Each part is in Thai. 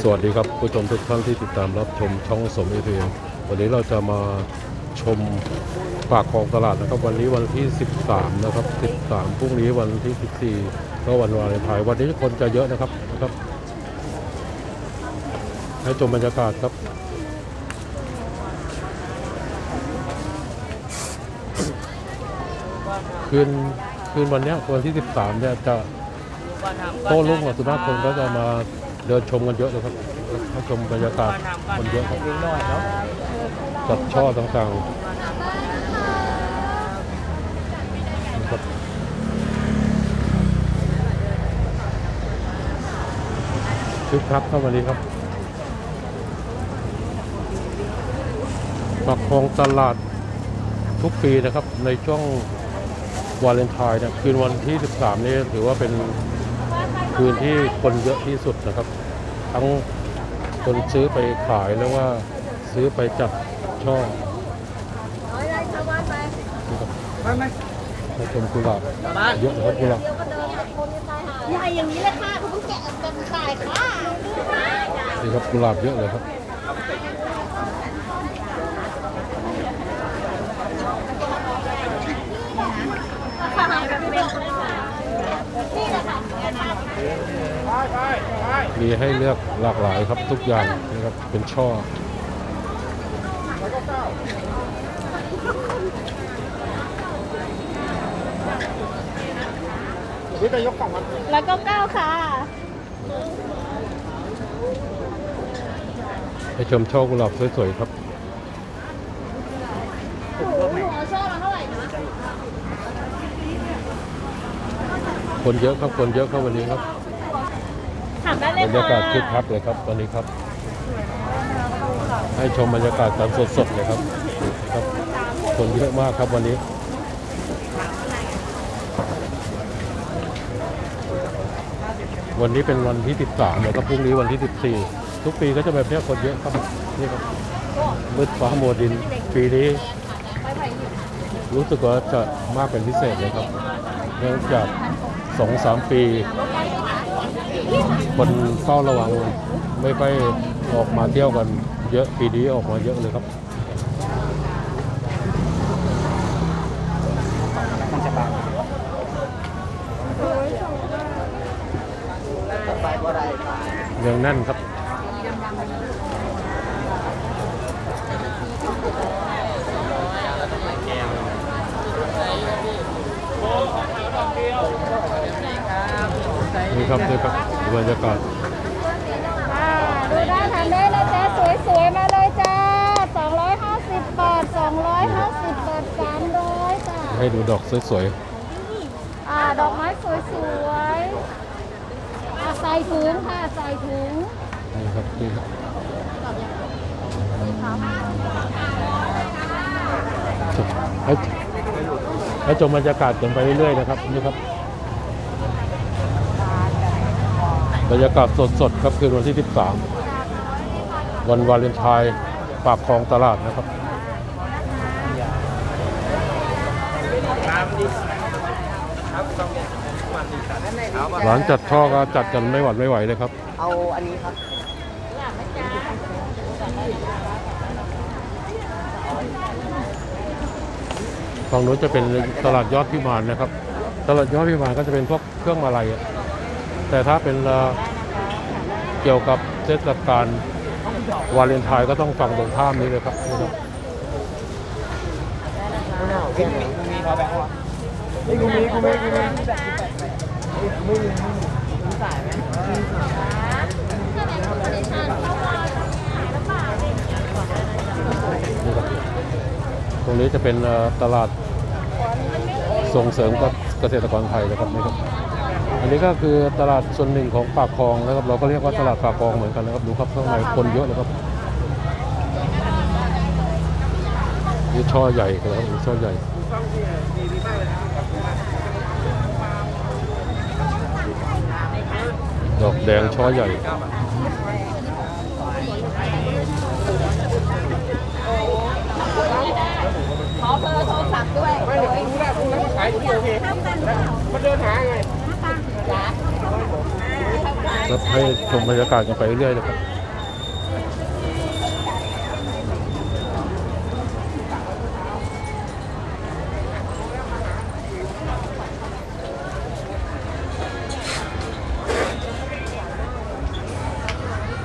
สวัสดีครับผู้ชมทุกท่านที่ติดตามรับชมช่องสมเอทีวันนี้เราจะมาชมปากคลองตลาดนะครับ วันนี้วันที่ 13 นะครับ 13พรุ่งนี้วันที่ 14 ก็วันวาเลนไทน์วันนี้คนจะเยอะนะครับนะครับ ให้ชมบรรยากาศครับคืนคืนวันนี้วันที่ 13 เนี่ยจะ โต้รุ่งกับสุนัขคนก็จะมาเดินชมกันเยอะเลยครับมาชมบรรยากาศคนเยอะครับจัดช่อต่างๆนะครับคึกคักครับวันนี้ครับปักคลองตลาดทุกปีนะครับในช่วงวาเลนไทน์เนี่ยคืนวันที่ 13 นี่ถือว่าเป็น คืนที่คนเยอะที่สุดนะครับ ทั้งคนซื้อไปขายแล้วว่าซื้อไปจัดช่อร้อยได้ชาวบ้านไปนะครับไม่ไม่ให้ชมกุหลาบเยอะนะครับกุหลาบเดี๋ยวก็เดินจากคนตายหาใหญ่อย่างนี้เลยค่ะเขาเพิ่งแกะกันขายค่ะนี่ครับกุหลาบเยอะเลยครับ นี่แหละค่ะ ไปไปไป มีให้เลือกหลากหลายครับทุกอย่างนะครับเป็นช่อพี่จะยกกล่องมันแล้วก็เก้าค่ะให้ชมช่อกุหลาบสวยๆครับหัวชอบมาเท่าไหร่นะ คนเยอะครับคนเยอะครับวันนี้ครับถามได้เลยบรรค่ะยากาศคึกคักเลยครับวันนี้ครับ ให้ชมบรรยากาศกันสดๆเลยครับครับ คนเยอะมากครับวันนี้วันนี้เป็นวันที่ 13แล้วก็พรุ่งนี้วันที่ 14 ทุกปีก็จะแบบเนี้ยคนเยอะครับนี่ครับมืดฟ้ามัวดิน ปีนี้ รู้สึกว่าจะมากเป็นพิเศษเลยครับเนื่องจาก สองสามปี คนเฝ้าระวังไม่ไปออกมาเที่ยวกันเยอะปีนี้ออกมาเยอะเลยครับยังไปบ่ได้ยังแน่นครับ ครับนี่ครับบรรยากาศอ่าดูได้ทานได้นะจ๊ะสวยๆมาเลยจ้า250บาท250บาท300จ้าให้ดูดอกสวยอ่าดอกไม้สวยๆอ่าใส่ถุงค่ะใส่ถุงๆนี่ครับนี่ครับให้ให้ชมบรรยากาศกันไปเรื่อยๆนะครับนี่ครับ บรรยากาศสดๆครับคืนวันที่ 13 วันวาเลนไทน์ปากคลองตลาดนะครับน้ำดีครับต้องมันดีครับเอาร้านจัดช่อก็จัดกันไม่หวัดไม่ไหวเลยครับ เอาอันนี้ครับฝั่งนู้นจะเป็นตลาดยอดพิมานนะครับ ตลาดยอดพิมานก็จะเป็นพวกเครื่องมาลัยอะ แต่ถ้าเป็นเกี่ยวกับเทศกาลวาเลนไทน์ก็ต้องฝั่งตรงข้ามนี้เลยครับนี่ครับกูมีกูมีทอแบงค์วะนี่กูมีกูมีกูมีกูมีตรงนี้จะเป็นตลาดส่งเสริมกับเกษตรกรไทยนะครับนี่ครับ อันนี้ก็คือตลาดส่วนหนึ่งของปากคลองนะครับ เราก็เรียกว่าตลาดปากคลองเหมือนกันนะครับ ดูครับข้างในคนเยอะเลยครับนี่ช่อใหญ่ครับช่อใหญ่ดอกแดงช่อใหญ่ขอเบอร์โทรศัพท์ด้วยไม่รู้แล้วรู้แล้วขายที่โอเคมันเดินหาไง แล้วให้ชมบรรยากาศกันไปเรื่อยๆนะครับ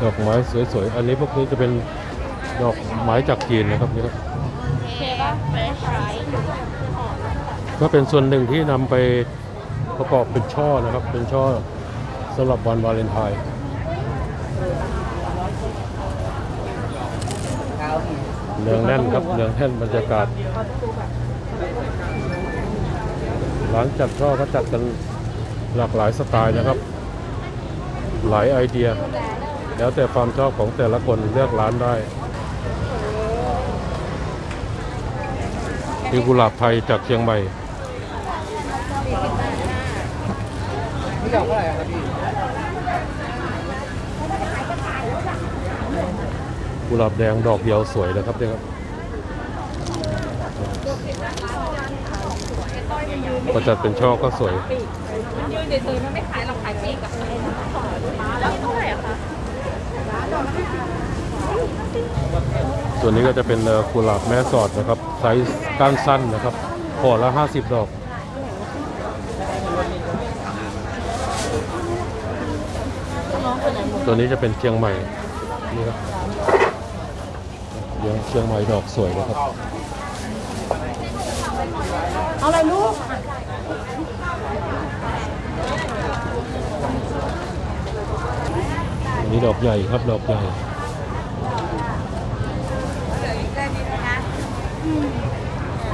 ดอกไม้สวยๆ อันนี้พวกนี้จะเป็นดอกไม้จากจีนนะครับนี่ครับเคป่ะเฟรชไรก็เป็นส่วนหนึ่งที่นำไป ประกอบเป็นช่อนะครับ เป็นช่อสำหรับวันวาเลนไทน์เนืองแน่นครับเนืองแน่นบรรยากาศร้านจัดช่อก็จัดกันหลากหลายสไตล์นะครับ หลายไอเดีย แล้วแต่ความชอบของแต่ละคนเลือกร้านได้มีกุหลาบไทยจากเชียงใหม่ นี่ดอกเท่าไหร่ครับพี่กุหลาบแดงดอกเดียวสวยนะครับเนี่ยครับพอจัดเป็นช่อก็สวยยืนเฉยๆมันไม่ขายเราขายปีกอะแล้วเท่าไหร่อะคะส่วนนี้ก็จะเป็นเอ่อกุหลาบแม่สอดนะครับไซส์ก้านสั้นนะครับห่อละ 50 ดอก ตัวนี้จะเป็นเชียงใหม่นี่ครับเดี๋ยวเชียงใหม่ดอกสวยนะครับเอาอะไรลูกอันนี้ดอกใหญ่ครับดอกใหญ่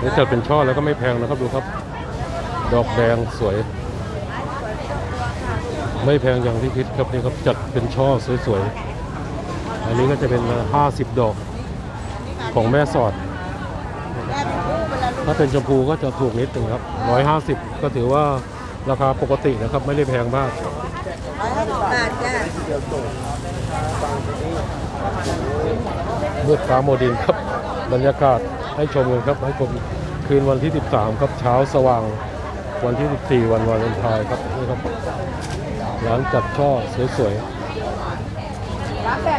นี่จัดเป็นช่อแล้วก็ไม่แพงนะครับดูครับ ดอกแดงสวย ไม่แพงอย่างที่คิดครับนี่ครับจัดเป็นช่อสวยๆ อันนี้ก็จะเป็น 50 ดอกของแม่สอด ถ้าเป็นชมพูก็จะถูกนิดหนึ่งครับ 150 ก็ถือว่าราคาปกตินะครับ ไม่ได้แพงมากบาทจ้ามืดฟ้าโมดินครับ บรรยากาศให้ชมกันครับ ให้ชมคืนวันที่ 13 ครับเช้าสว่างวันที่ 14 วันวาเลนไทน์ครับนี่ครับ ร้านจัดช่อสวยๆ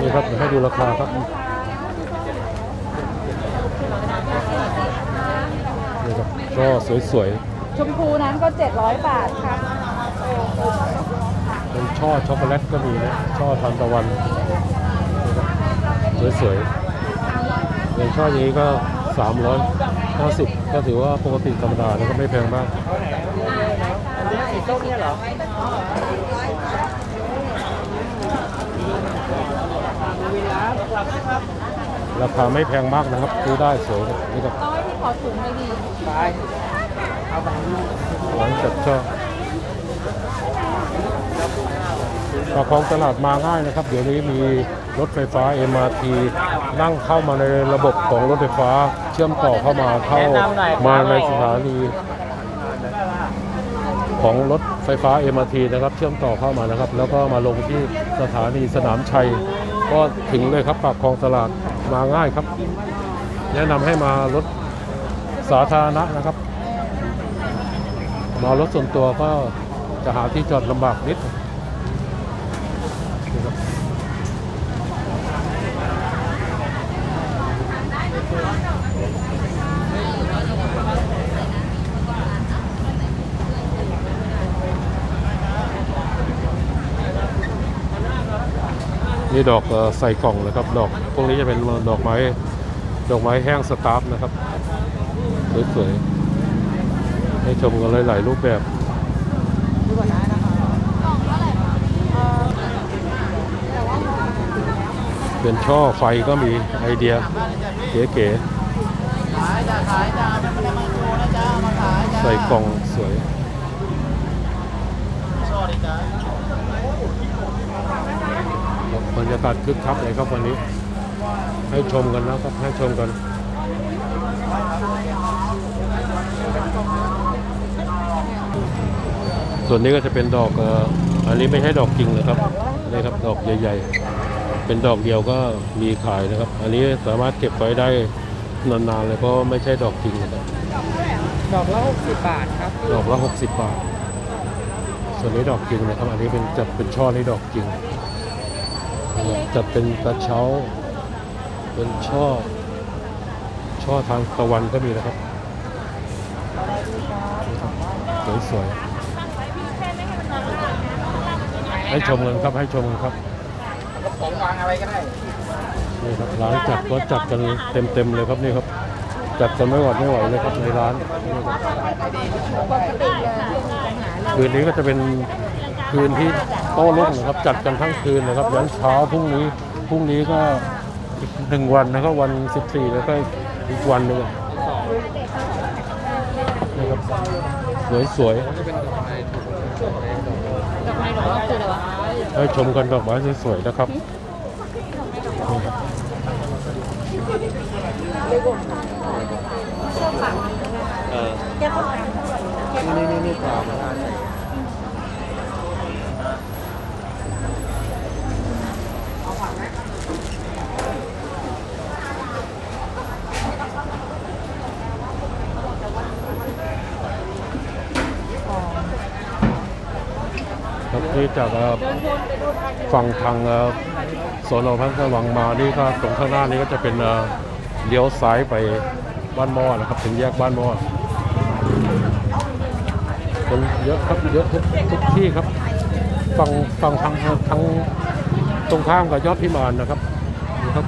นี่ครับเดี๋ยวให้ดูราคาครับนี่ครับช่อสวยชมพูนั้นก็ 700 บาทค่ะๆเป็นช่อช็อกโกแลตก็มีนะช่อทานตะวันนี่ครับสวยๆเป็นช่ออย่างนี้ก็ 350 ก็ถือว่าปกติธรรมดาแล้วก็ไม่แพงมาก สีส้มเนี่ยเหรอราคาไม่แพงมากนะครับซื้อได้สวยครับนี่ครับต้องให้พี่ขอถุงเลยดีไปเอาบางลูกหลังจากช่อปากคลองตลาดมาง่ายนะครับ เดี๋ยวนี้มีรถไฟฟ้า MRT นั่งเข้ามาในระบบของรถไฟฟ้า เชื่อมต่อเข้ามาเข้ามาในสถานี ของรถไฟฟ้า MRT นะครับ เชื่อมต่อเข้ามานะครับ แล้วก็มาลงที่สถานีสนามชัย ก็ถึงเลยครับปากคลองตลาดมาง่ายครับ แนะนำให้มารถสาธารณะนะครับ มารถส่วนตัวก็จะหาที่จอดลำบากนิดนี่ครับ นี่ดอกใส่กล่องนะครับ ดอกพวกนี้จะเป็นดอกไม้ ดอกไม้แห้งสตาร์ฟนะครับ สวยๆ ให้ชมกันหลายๆรูปแบบเป็นช่อไฟก็มีไอเดียเก๋ๆใส่กล่องสวยชอ บเลยจ้าบรรยากาศคึกคักเลยครับวันนี้ ให้ชมกันนะครับให้ชมกันส่วนนี้ก็จะเป็นดอกเอ่ออันนี้ไม่ใช่ดอกจริงนะครับนี่ครับดอกใหญ่ ๆ เป็นดอกเดียวก็มีขายนะครับ อันนี้สามารถเก็บไว้ได้นานๆเลยเพราะไม่ใช่ดอกจริงนะครับดอกละ60 บาทครับ ดอกละ60 บาทสส่วนนี้ดอกจริงนะครับ อันนี้เป็นจัดเป็นช่อนี้ดอกจริง จัดเป็นกระเช้า เป็นช่อ ช่อทางตะวันก็มีนะครับ สวยๆ ให้ชมกันครับ ให้ชมกันครับกระป๋องวางอะไรก็ได้ นี่ครับร้านจัดก็จัดกันเต็มๆเลยครับนี่ครับ จัดกันไม่หวัดไม่ไหวเลยครับในร้านนี่ครับปกติเลยปัญหาเลยคืนนี้ก็จะเป็น คืนที่โต้รุ่งนะครับจัดกันทั้งคืนนะครับยันเช้าพรุ่งนี้พรุ่งนี้ก็อีกหนึ่งวันนะครับวัน 14 แล้วก็อีกวันหนึ่งนะครับสวยดอกไม้ดอกไม้คืออะไรวะให้ชมกันดอกไม้สวยๆนะครับนี่ครับนี่นี่นี่ ครับที่จากฝั่งทางเอ่อสนพันสว่างมานี่ก็ตรงข้างหน้านี้ก็จะเป็นเลี้ยวซ้ายไปบ้านมอนะครับถึงแยกบ้านมอคนเยอะครับเยอะทุกทุกที่ครับฝั่งฝั่งทางทางตรงข้ามกับยอดพิมานนะครับนะครับ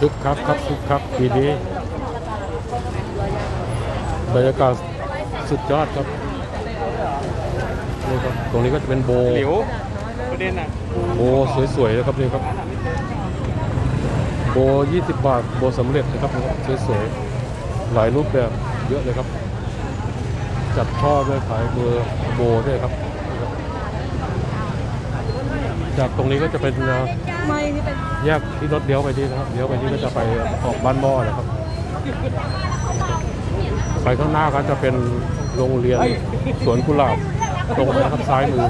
คึกคักครับคึกคักปีนี้บรรยากาศ สุดยอดครับนี่ครับ ตรงนี้ก็จะเป็นโบหลิวประเด็นอะโบสวยๆนะครับนี่ครับ โบ 20 บาท โบสำเร็จนะครับสวยๆ หลายรูปแบบเยอะเลยครับ จัดช่อด้วยขายเบอร์โบด้วยครับนี่ครับจากตรงนี้ก็จะเป็นเอ่อไม่นี่เป็นแยกที่รถเลี้ยวไปนี่นะครับเลี้ยวไปนี่ก็จะไปออกบ้านหม้อนะครับ ไปข้างหน้าก็จะเป็นโรงเรียนสวนกุหลาบตรงนะครับซ้ายมือ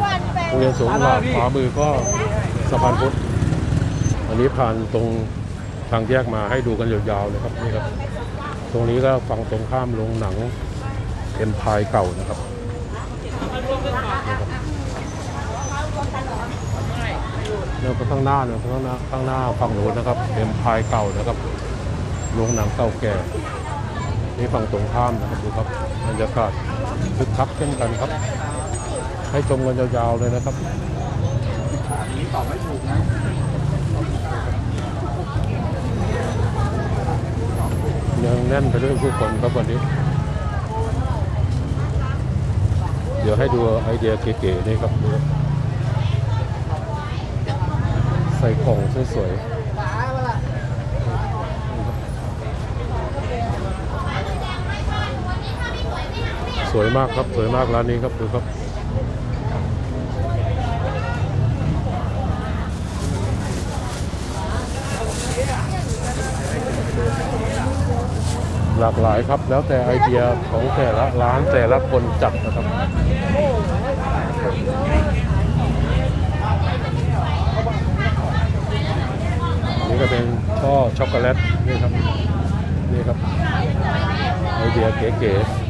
โรงเรียนสวนกุหลาบขวามือก็สะพานพุทธอันนี้ผ่านตรงทางแยกมาให้ดูกันยาวๆเลยครับนี่ครับ ตรงนี้ก็ฝั่งตรงข้ามโรงหนังเอ็มพายเก่านะครับแล้วก็ข้างหน้าเนี่ยข้างหน้าข้างหน้าฝั่งโน้นนะครับเอ็มพายเก่านะครับโรงหนังเก่าแก่ นี่ฝั่งตรงข้ามนะครับดูครับบรรยากาศคึกคักเช่นกันครับ ให้ชมกันยาวๆเลยนะครับนี้ตอบไม่ถูกนะยังแน่นไปด้วยผู้คนครับวันนี้ เดี๋ยวให้ดูไอเดียเก๋ๆนี่ครับ ใส่กล่องสวยๆ สวยมากครับสวยมากร้านนี้ครับดูครับหลากหลายครับแล้วแต่ไอเดียของแต่ละร้านแต่ละคนจัดนะครับนี่ก็เป็นช่อช็อกโกแลตนี่ครับนี่ครับไอเดียเก๋ๆ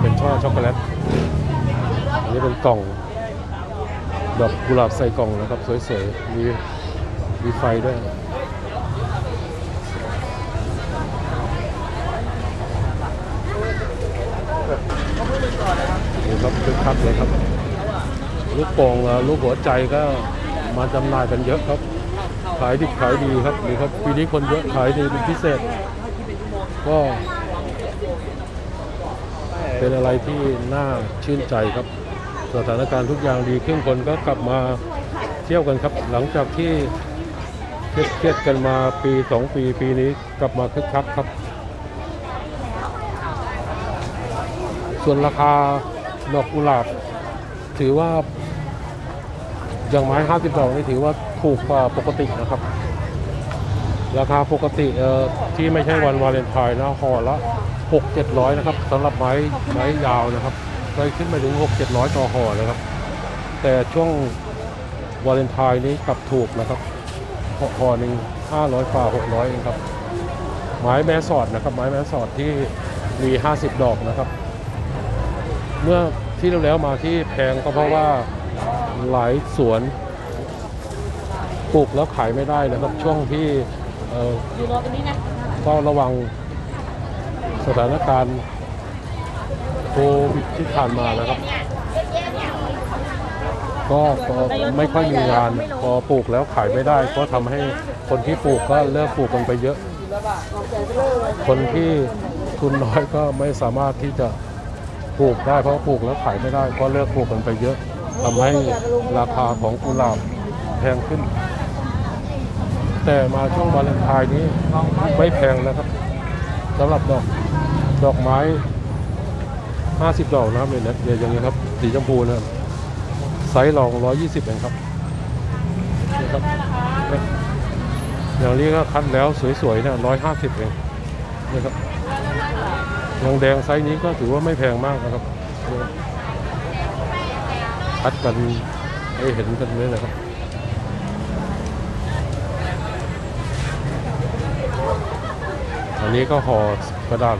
เป็นช่อช็อกโกแลต อันนี้เป็น กล่อง ดอกกุหลาบใส่กล่องนะครับ สวยๆ มีมีไฟด้วยนี่ครับคึกคักเลยครับ ลูกโป่งอ่อลูกหัวใจก็มาจำหน่ายกันเยอะครับ ขายดิบขายดีครับนี่ครับปีนี้คนเยอะขายดีเป็นพิเศษ ก็เป็นอะไรที่น่าชื่นใจครับ สถานการณ์ทุกอย่างดีขึ้นคนก็กลับมาเที่ยวกันครับ หลังจากที่เครียดกันมาปีสองปีปีนี้กลับมาคึกคักครับ ส่วนราคาดอกกุหลาบ ถือว่าอย่างไม้50ดอกนี่ถือว่าถูกกว่าปกตินะครับ ราคาปกติที่ไม่ใช่วันวาเลนไทน์นะห่อละ6 700 นะครับสำหรับไม้ไม้ยาวนะครับ เคยขึ้นไปถึง 6 700ต่อห่อนะครับ แต่ช่วงวาเลนไทน์นี้กลับถูกนะครับพอพอหนึ่งห้าร้อยฝ่าหกร้อยเองครับ ไม้แม่สอดนะครับ ไม้แม่สอดที่มี 50 ดอกนะครับ เมื่อที่แล้วๆมาที่แพงก็เพราะว่าหลายสวนปลูกแล้วขายไม่ได้นะครับ ช่วงที่เอ่ออยู่รอตรงนี้นะเฝ้าระวังสถานการณ์ โควิดที่ผ่านมานะครับ ก็ก็ไม่ค่อยมีงาน พอปลูกแล้วขายไม่ได้ ก็ทำให้คนที่ปลูกก็เลิกปลูกกันไปเยอะ คนที่ทุนน้อยก็ไม่สามารถที่จะปลูกได้ เพราะปลูกแล้วขายไม่ได้ ก็เลิกปลูกกันไปเยอะทำให้ราคาของกุหลาบแพงขึ้น แต่มาช่วงวาเลนไทน์นี้ไม่แพงนะครับสำหรับดอกดอกไม้ 50ดอกนะครับเนี่ยเนี่ยอย่างนี้ครับสีชมพูนะครับไซส์รอง 120เองครับนี่ครับอย่างนี้ก็คัดแล้วสวยๆเนี่ย150เองนี่ครับอย่างแดงไซส์นี้ก็ถือว่าไม่แพงมากนะครับคัดกันให้เห็นกันเลยนะครับอันนี้ก็ห่อกระดาษ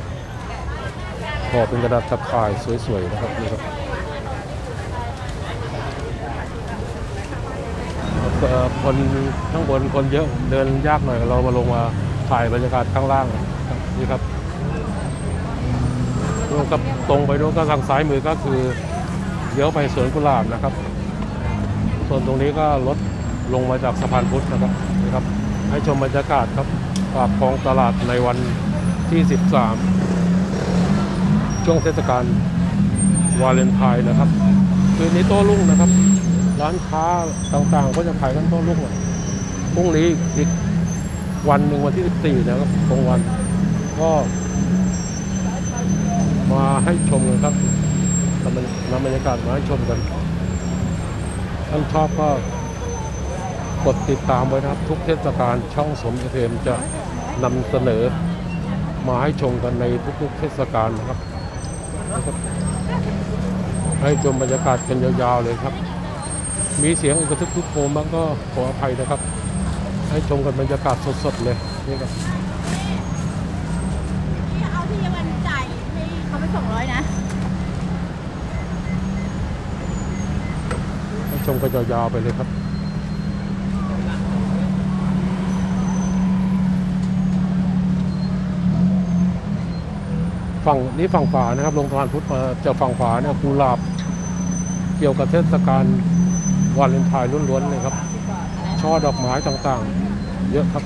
อเป็นกระดาษทับทายสวยๆนะครับนี่ครับคนข้างบนคนเยอะเดินยากหน่อยเรามาลงมาถ่ายบรรยากาศข้างล่างนี่ครับนู่นครับตรงไปนู้นก็ทางซ้ายมือก็คือเลี้ยวไปสวนกุหลาบนะครับ ส่วนตรงนี้ก็รถลงมาจากสะพานพุทธนะครับนี่ครับ ให้ชมบรรยากาศครับปากคลองตลาดในวันที่ 13 ช่วงเทศกาลวาเลนไทน์นะครับ คืนนี้โต้รุ่งนะครับ ร้านค้าต่างๆ ก็จะขายกันโต้รุ่งพรุ่งนี้อีกวันหนึ่งวันที่ 14 นะครับตรงวันก็มาให้ชมกันครับนำบรรนำบรรยากาศมาให้ชมกัน ท่านชอบก็กดติดตามไว้นะครับ ทุกเทศกาลช่องสมเทมจะนำเสนอมาให้ชมกันในทุกๆเทศกาลนะครับ ให้ชมบรรยากาศกันยาวๆเลยครับ มีเสียงอุกระทึกทุกโคมบ้างก็ขออภัยนะครับ ให้ชมกันบรรยากาศสดๆเลยนี่ครับเอาที่วันจ่ายให้เขาไปสองร้อยนะ ให้ชมกันยาวๆไปเลยครับ ฝั่งนี้ฝั่งฝานะครับลงสะพานพุทธมาจะฝั่งฝาเนี่ยกุหลาบเกี่ยวกับเทศกาลวาเลนไทน์ล้วนๆเลยครับช่อดอกไม้ต่างๆ เยอะครับ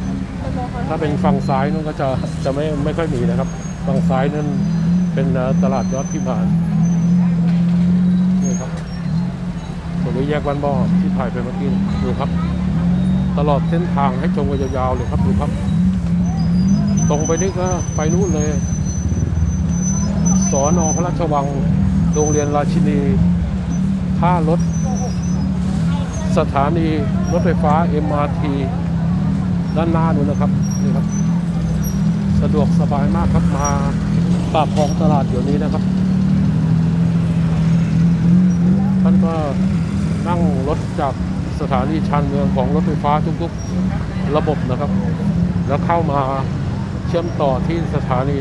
ถ้าเป็นฝั่งซ้ายนั่นก็จะจะไม่ไม่ค่อยมีนะครับ ฝั่งซ้ายนั่นเป็นตลาดยอดพิมานนี่ครับตรงนี้แยกบ้านบ่อที่ถ่ายไปเมื่อกี้ดูครับ ตลอดเส้นทางให้ชมกันยาวๆเลยครับดูครับ ตรงไปนี่ก็ไปนู่นเลย สอนอพระราชวัง โรงเรียนราชินี ท่ารถ สถานีรถไฟฟ้า MRT ด้านหน้านู้นนะครับนี่ครับ สะดวกสบายมากครับมาปากคลองตลาดเดี๋ยวนี้นะครับ ท่านก็นั่งรถจากสถานีชานเมืองของรถไฟฟ้าทุกๆ ระบบนะครับ แล้วเข้ามาเชื่อมต่อที่สถานี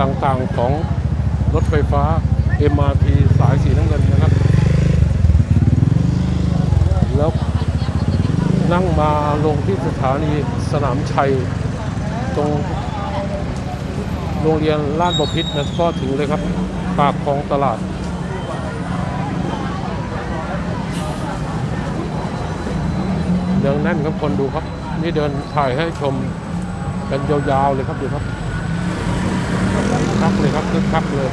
ต่างๆของรถไฟฟ้า MRT สายสีน้ำเงินนะครับ แล้วนั่งมาลงที่สถานีสนามชัย ตรงโรงเรียนลาดบพิษนะก็ถึงเลยครับปากคลองตลาดเดินแน่นครับคนดูครับ นี่เดินถ่ายให้ชมกันยาวๆเลยครับดูครับ คักเลยครับคึกคักเลย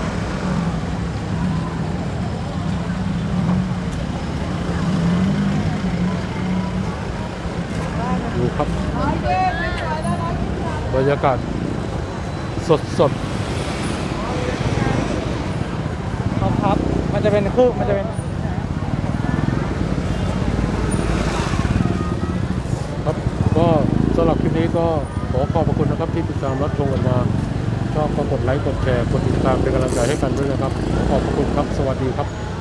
ดูครับบรรยากาศสดสดครับครับมันจะเป็นคือมันจะเป็นๆครับก็สำหรับคลิปนี้ก็ขอขอบพระคุณนะครับที่ติดตามรับชมกันมา ชอบก็กดไลค์กดแชร์กดติดตามเป็นกำลังใจให้กันด้วยนะครับ ขอบคุณครับ สวัสดีครับ